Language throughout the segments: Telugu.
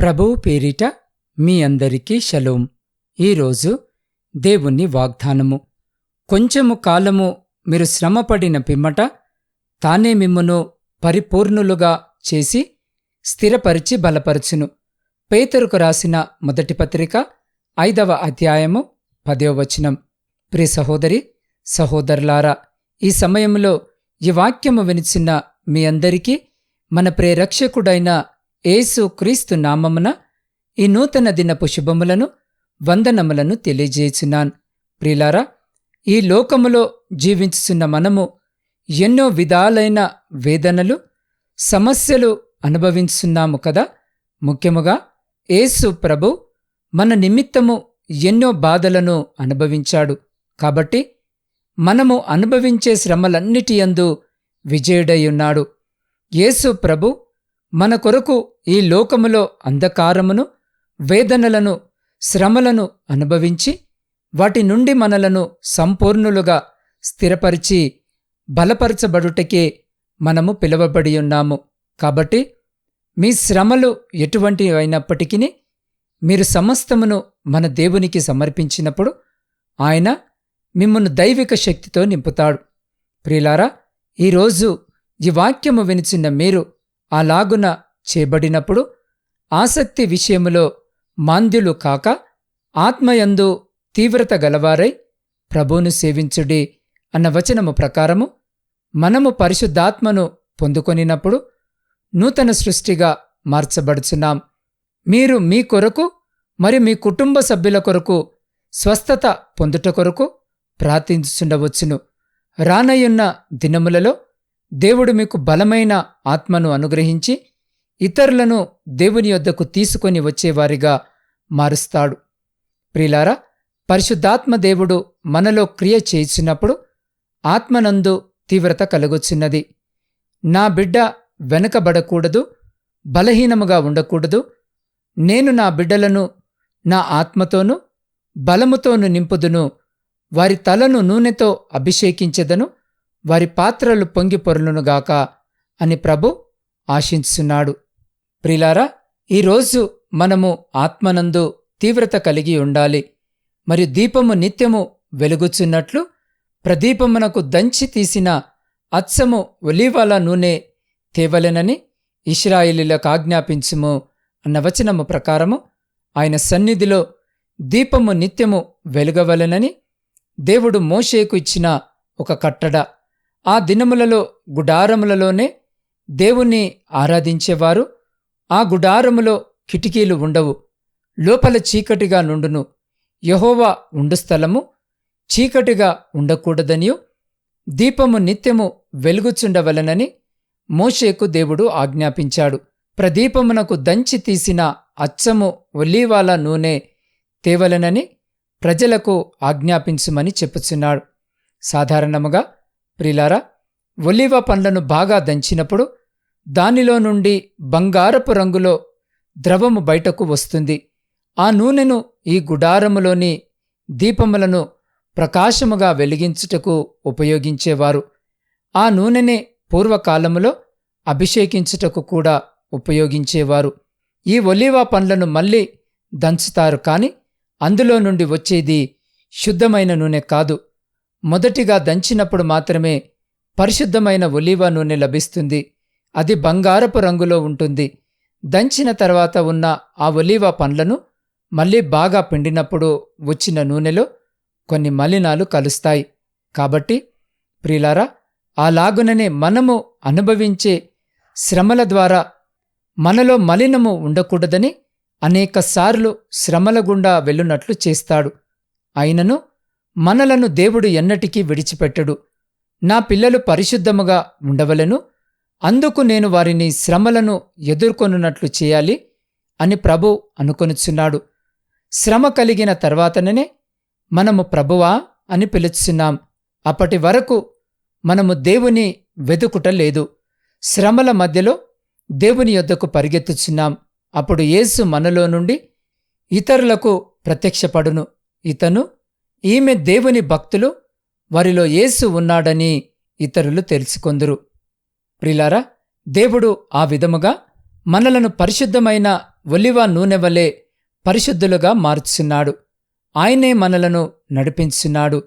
ప్రభువు పేరిట మీ అందరికీ షలోం. ఈరోజు దేవుని వాగ్దానము. కొంచెము కాలము మీరు శ్రమపడిన పిమ్మట తానే మిమ్మును పరిపూర్ణులుగా చేసి స్థిరపరిచి బలపరచును. పేతరుకు రాసిన మొదటి పత్రిక ఐదవ అధ్యాయము పదో వచనం. ప్రియ సహోదరి సహోదరులారా ఈ సమయంలో ఈ వాక్యము వినిచిన మీ అందరికీ మన ప్రేరక్షకుడైన ఏసు క్రీస్తు నామమున ఈ నూతన దినపు శుభములను వందనములను తెలియజేయుచున్నాను. ప్రిలారా ఈ లోకములో జీవించుచున్న మనము ఎన్నో విధాలైన వేదనలు సమస్యలు అనుభవించున్నాము కదా? ముఖ్యముగా ఏసు ప్రభు మన నిమిత్తము ఎన్నో బాధలను అనుభవించాడు. కాబట్టి మనము అనుభవించే శ్రమలన్నిటి యందు ఉన్నాడు. యేసు ప్రభు మన కొరకు ఈ లోకములో అంధకారమును వేదనలను శ్రమలను అనుభవించి వాటి నుండి మనలను సంపూర్ణులుగా స్థిరపరిచి బలపరచబడుటకే మనము పిలువబడి ఉన్నాము. కాబట్టి మీ శ్రమలు ఎటువంటివి అయినప్పటికీ మీరు సమస్తమును మన దేవునికి సమర్పించినప్పుడు ఆయన మిమ్మల్ని దైవిక శక్తితో నింపుతాడు. ప్రియులారా ఈరోజు ఈ వాక్యము వినిచిన మీరు అలాగున చేబడినప్పుడు ఆసక్తి విషయములో మాంద్యులు కాక ఆత్మయందు తీవ్రత గలవారై ప్రభువును సేవించుడి అన్న వచనము ప్రకారము మనము పరిశుద్ధాత్మను పొందుకొనినప్పుడు నూతన సృష్టిగా మార్చబడుచున్నాం. మీరు మీ కొరకు మరి మీ కుటుంబ సభ్యుల కొరకు స్వస్థత పొందుట కొరకు ప్రార్థించుచుండవచ్చును. రానయ్యున్న దినములలో దేవుడు మీకు బలమైన ఆత్మను అనుగ్రహించి ఇతరులను దేవుని యొద్దకు తీసుకొని వచ్చేవారిగా మారుస్తాడు. ప్రిలారా పరిశుద్ధాత్మ దేవుడు మనలో క్రియ చేసినప్పుడు ఆత్మనందు తీవ్రత కలుగుచున్నది నా బిడ్డ వెనకబడకూడదు బలహీనముగా ఉండకూడదు. నేను నా బిడ్డలను నా ఆత్మతోనూ బలముతోను నింపుదును. వారి తలను నూనెతో అభిషేకించెదను. వారి పాత్రలు పొంగి పొరలునుగాక అని ప్రభు ఆశించున్నాడు ప్రిలారా ఈరోజు మనము ఆత్మనందు తీవ్రత కలిగి ఉండాలి. మరి దీపము నిత్యము వెలుగుచున్నట్లు ప్రదీపమునకు దంచి తీసిన అచ్చము ఒలీవాల నూనె తేవలెనని ఇస్రాయిలీలకు ఆజ్ఞాపించుము అన్న వచనము ప్రకారము ఆయన సన్నిధిలో దీపము నిత్యము వెలుగవలెనని దేవుడు మోషేకు ఇచ్చిన ఒక కట్టడ. ఆ దినములలో గుడారములలోనే దేవుణ్ణి ఆరాధించేవారు. ఆ గుడారములో కిటికీలు ఉండవు. లోపల చీకటిగా నుండును. యహోవా ఉండు స్థలము. చీకటిగా ఉండకూడదనియు. దీపము నిత్యము వెలుగుచుండవలనని మోషేకు దేవుడు ఆజ్ఞాపించాడు. ప్రదీపమునకు దంచి తీసిన అచ్చము ఒలీవాల నూనె తేవలనని ప్రజలకు ఆజ్ఞాపించుమని చెప్పుచున్నాడు. సాధారణముగా ప్రిలారా ఒలివ పండ్లను బాగా దంచినప్పుడు దానిలో నుండి బంగారపు రంగులో ద్రవము బయటకు వస్తుంది. ఆ నూనెను ఈ గుడారములోని దీపములను ప్రకాశముగా వెలిగించుటకు ఉపయోగించేవారు. ఆ నూనెనే పూర్వకాలములో అభిషేకించుటకు కూడా ఉపయోగించేవారు. ఈ ఒలివా పండ్లను మళ్ళీ దంచుతారు కాని అందులో నుండి వచ్చేది శుద్ధమైన నూనె కాదు. మొదటిగా దంచినప్పుడు మాత్రమే పరిశుద్ధమైన ఒలీవ నూనె లభిస్తుంది. అది బంగారపు రంగులో ఉంటుంది. దంచిన తర్వాత ఉన్న ఆ ఒలీవ పండ్లను మళ్ళీ బాగా పిండినప్పుడు వచ్చిన నూనెలో కొన్ని మలినాలు కలుస్తాయి. కాబట్టి ప్రిలారా అలాగుననే మనము అనుభవించే శ్రమల ద్వారా మనలో మలినము ఉండకూడదని అనేకసార్లు శ్రమల గుండా వెళ్ళునట్లు చేస్తాడు. అయినను మనలను దేవుడు ఎన్నటికీ విడిచిపెట్టడు. నా పిల్లలు పరిశుద్ధముగా ఉండవలను. అందుకు నేను వారిని శ్రమలను ఎదుర్కొనున్నట్లు చేయాలి అని ప్రభు అనుకొనుచున్నాడు. శ్రమ కలిగిన తర్వాతనే మనము ప్రభువా అని పిలుచున్నాం. అప్పటి వరకు మనము దేవుని వెతుకుటలేదు శ్రమల మధ్యలో దేవుని యొద్దకు పరిగెత్తుచున్నాం. అప్పుడు యేసు మనలో నుండి ఇతరులకు ప్రత్యక్షపడును. ఇతను ఈమె దేవుని భక్తులు వారిలో యేసు ఉన్నాడని ఇతరులు తెలుసుకొందురు. ప్రిలారా దేవుడు ఆ విధముగా మనలను పరిశుద్ధమైన ఒలివ నూనె వలె పరిశుద్ధులుగా మార్చున్నాడు ఆయనే మనలను నడిపించున్నాడు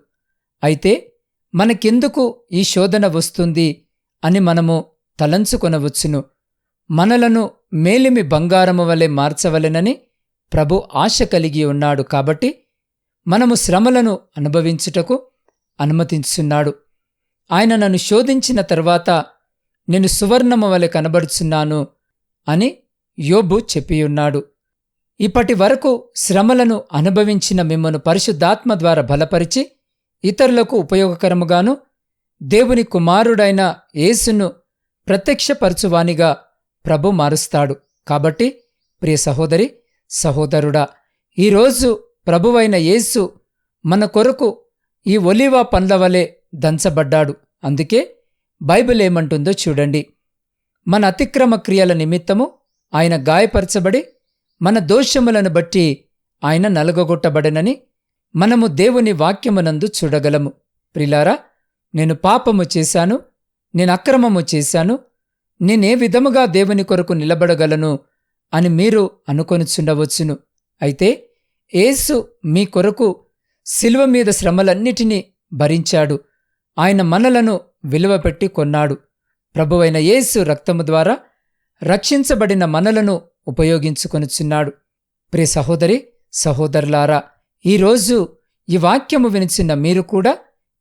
అయితే మనకెందుకు ఈ శోధన వస్తుంది అని మనము తలంచుకొనవచ్చును. మనలను మేలిమి బంగారము వలె మార్చవలెనని ప్రభు ఆశ కలిగి ఉన్నాడు కాబట్టి మనము శ్రమలను అనుభవించుటకు అనుమతించున్నాడు ఆయన నన్ను శోధించిన తర్వాత నేను సువర్ణము వలె కనబడుచున్నాను అని యోబు చెప్పియున్నాడు. ఇప్పటి వరకు శ్రమలను అనుభవించిన మిమ్మను పరిశుద్ధాత్మ ద్వారా బలపరిచి ఇతరులకు ఉపయోగకరముగాను దేవుని కుమారుడైన యేసును ప్రత్యక్షపరచువానిగా ప్రభు మారుస్తాడు. కాబట్టి ప్రియ సహోదరి సహోదరుడా ఈరోజు ప్రభువైన యేసు మన కొరకు ఈ ఒలివా పండ్ల వలె దంచబడ్డాడు. అందుకే బైబిల్ ఏమంటుందో చూడండి. మన అతిక్రమ క్రియల నిమిత్తము ఆయన గాయపరచబడి మన దోషములను బట్టి ఆయన నలగొట్టబడనని మనము దేవుని వాక్యమునందు చూడగలము. ప్రిలారా నేను పాపము చేశాను నేను అక్రమము చేశాను నేనే విధముగా దేవుని కొరకు నిలబడగలను అని మీరు అనుకొనిచుండవచ్చును. అయితే యేసు మీ కొరకు శిల్వ మీద శ్రమలన్నిటినీ భరించాడు. ఆయన మనలను విలువపెట్టి కొన్నాడు. ప్రభువైన యేసు రక్తము ద్వారా రక్షించబడిన మనలను ఉపయోగించుకొనుచున్నాడు ప్రియ సహోదరి సహోదరులారా ఈరోజు ఈ వాక్యము వినిచిన మీరు కూడా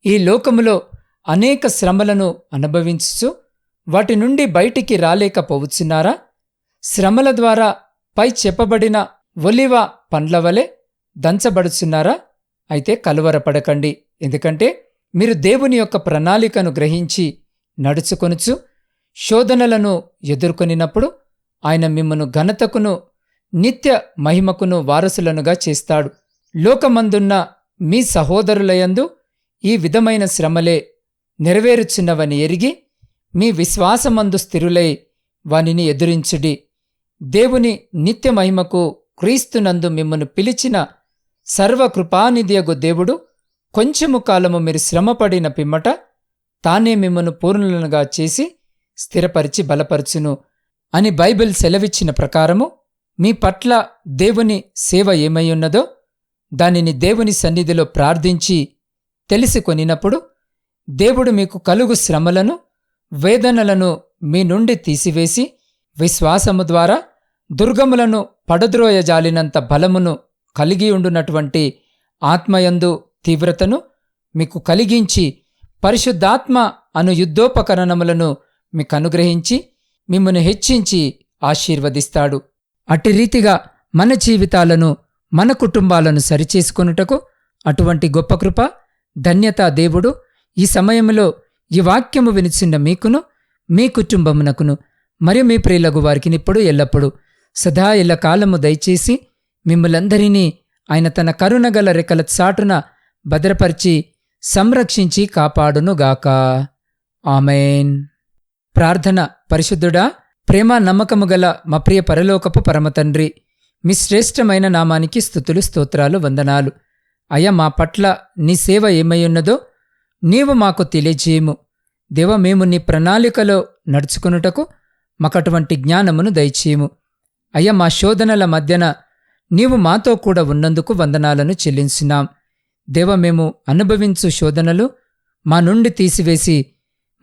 ఈ లోకములో అనేక శ్రమలను అనుభవించుచు వాటి నుండి బయటికి రాలేకపోవచ్చున్నారా శ్రమల ద్వారా పై చెప్పబడిన ఒలివ పండ్ల వలె దంచబడుచున్నారా? అయితే కలువరపడకండి. ఎందుకంటే మీరు దేవుని యొక్క ప్రణాళికను గ్రహించి నడుచుకొనుచు శోధనలను ఎదుర్కొనినప్పుడు ఆయన మిమ్మను ఘనతకును నిత్య మహిమకును వారసులనుగా చేస్తాడు. లోకమందున్న మీ సహోదరులయందు ఈ విధమైన శ్రమలే నెరవేరుచున్నవని ఎరిగి మీ విశ్వాసమందు స్థిరులై వానిని ఎదురించుడి. దేవుని నిత్య మహిమకు క్రీస్తునందు మిమ్మను పిలిచిన సర్వకృపానిధియగు దేవుడు కొంచెము కాలము మీరు శ్రమపడిన పిమ్మట తానే మిమ్మను పూర్ణులనుగా చేసి స్థిరపరిచి బలపరచును అని బైబిల్ సెలవిచ్చిన ప్రకారము మీ పట్ల దేవుని సేవ ఏమయ్యున్నదో దానిని దేవుని సన్నిధిలో ప్రార్థించి తెలిసి కొనినప్పుడు దేవుడు మీకు కలుగు శ్రమలను వేదనలను మీ నుండి తీసివేసి విశ్వాసము ద్వారా దుర్గములను పడద్రోయజాలినంత బలమును కలిగి ఉండునటువంటి ఆత్మయందు తీవ్రతను మీకు కలిగించి పరిశుద్ధాత్మ అను యుద్ధోపకరణములను మీకు అనుగ్రహించి మిమ్మను హెచ్చించి ఆశీర్వదిస్తాడు. అట్టి రీతిగా మన జీవితాలను మన కుటుంబాలను సరిచేసుకొనుటకు అటువంటి గొప్ప కృప ధన్యతా దేవుడు ఈ సమయంలో ఈ వాక్యము వినిచిన మీకును మీ కుటుంబమునకును మరియు మీ ప్రియులకు వారికి ఇప్పుడు ఎల్లప్పుడూ సదా ఎల్ల కాలము దయచేసి మిమ్మలందరినీ ఆయన తన కరుణగల రెక్కల చాటున భద్రపరిచి సంరక్షించి కాపాడునుగాక. ఆమెన్. ప్రార్థన పరిశుద్ధుడా ప్రేమ నమ్మకము గల మా ప్రియ పరలోకపు పరమతండ్రి మీ శ్రేష్టమైన నామానికి స్థుతులు స్తోత్రాలు వందనాలు. అయ్యా మా పట్ల నీ సేవ ఏమయ్యున్నదో నీవు మాకు తెలియజేయము. దేవ మేము నీ ప్రణాళికలో నడుచుకునుటకు మాకటువంటి జ్ఞానమును దయచేయము. అయ్యా మా శోధనల మధ్యన నీవు మాతో కూడా ఉన్నందుకు వందనాలను చెల్లించినాం. దేవ మేము అనుభవించు శోధనలు మా నుండి తీసివేసి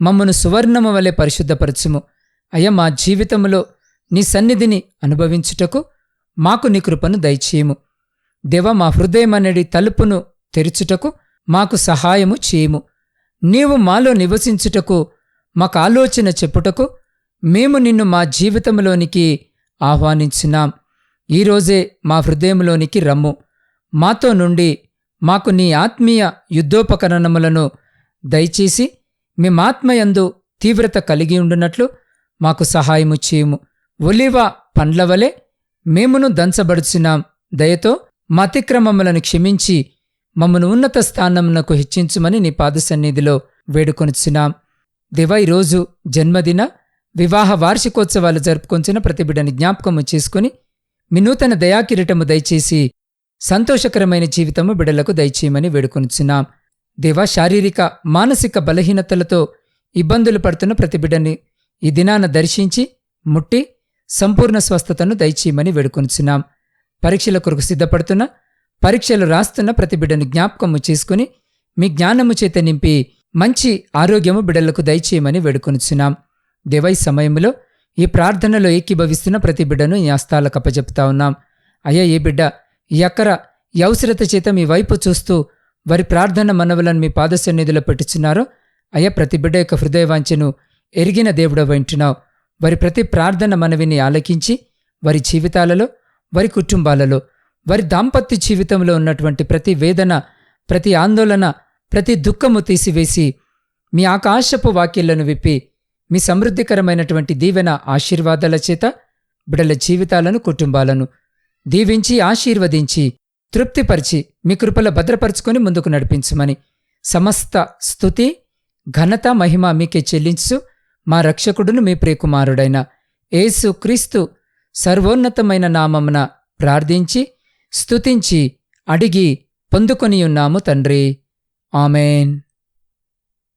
మమ్మను సువర్ణము వలె పరిశుద్ధపరచుము. అయ్యా మా జీవితంలో నీ సన్నిధిని అనుభవించుటకు మాకు నీ కృపను దయచేయము. దేవ మా హృదయమనడి తలుపును తెరుచుటకు మాకు సహాయము చేయము. నీవు మాలో నివసించుటకు మాకు ఆలోచన చెప్పుటకు మేము నిన్ను మా జీవితంలోనికి ఆహ్వానించున్నాం ఈరోజే మా హృదయంలోనికి రమ్ము. మాతో నుండి మాకు నీ ఆత్మీయ యుద్ధోపకరణములను దయచేసి మేమాత్మయందు తీవ్రత కలిగి ఉండునట్లు మాకు సహాయము చేయము. ఒలివ పండ్ల వలె మేమును దంచబడుచున్నాం. దయతో మతిక్రమములను క్షమించి మమ్మను ఉన్నత స్థానమునకు హెచ్చించుమని నీ పాద సన్నిధిలో వేడుకొనిచున్నాం. దేవా ఈరోజు జన్మదిన వివాహ వార్షికోత్సవాలు జరుపుకొంచిన ప్రతిబిడని జ్ఞాపకము చేసుకుని మీ నూతన దయాకిరీటము దయచేసి సంతోషకరమైన జీవితము బిడలకు దయచేయమని వేడుకొనిచున్నాం. దేవా శారీరక మానసిక బలహీనతలతో ఇబ్బందులు పడుతున్న ప్రతి బిడ్డని ఈ దినాన దర్శించి ముట్టి సంపూర్ణ స్వస్థతను దయచేయమని వేడుకొనిచున్నాం. పరీక్షల కొరకు సిద్ధపడుతున్న పరీక్షలు రాస్తున్న ప్రతి బిడ్డను జ్ఞాపకము చేసుకుని మీ జ్ఞానము చేత నింపి మంచి ఆరోగ్యము బిడ్డలకు దయచేయమని వేడుకొనిచున్నాం. దేవై సమయంలో ఈ ప్రార్థనలో ఏకీభవిస్తున్న ప్రతి బిడ్డను ఈ హస్తాలకు అప్పచెప్తా ఉన్నాం. అయ్యా ఏ బిడ్డ ఈ అక్కర ఈ అవసరత చేత మీ వైపు చూస్తూ వారి ప్రార్థన మనవులను మీ పాదసన్నిధిలో పెట్టుచున్నారో అయ్యా ప్రతి బిడ్డ యొక్క హృదయవాంఛను ఎరిగిన దేవుడ వింటున్నావు. వారి ప్రతి ప్రార్థన మనవిని ఆలకించి వారి జీవితాలలో వారి కుటుంబాలలో వారి దాంపత్య జీవితంలో ఉన్నటువంటి ప్రతి వేదన ప్రతి ఆందోళన ప్రతి దుఃఖము తీసివేసి మీ ఆకాశపు వాక్యాలను విప్పి మీ సమృద్ధికరమైనటువంటి దీవెన ఆశీర్వాదాల చేత బిడల జీవితాలను కుటుంబాలను దీవించి ఆశీర్వదించి తృప్తిపరిచి మీ కృపల భద్రపరుచుకొని ముందుకు నడిపించమని సమస్త స్థుతి ఘనత మహిమ మీకే చెల్లించు. మా రక్షకుడును మీ ప్రియకుమారుడైన యేసు క్రీస్తు సర్వోన్నతమైన నామమున ప్రార్థించి స్తుతించి అడిగి పొందుకొనియున్నాము తండ్రి. ఆమెన్.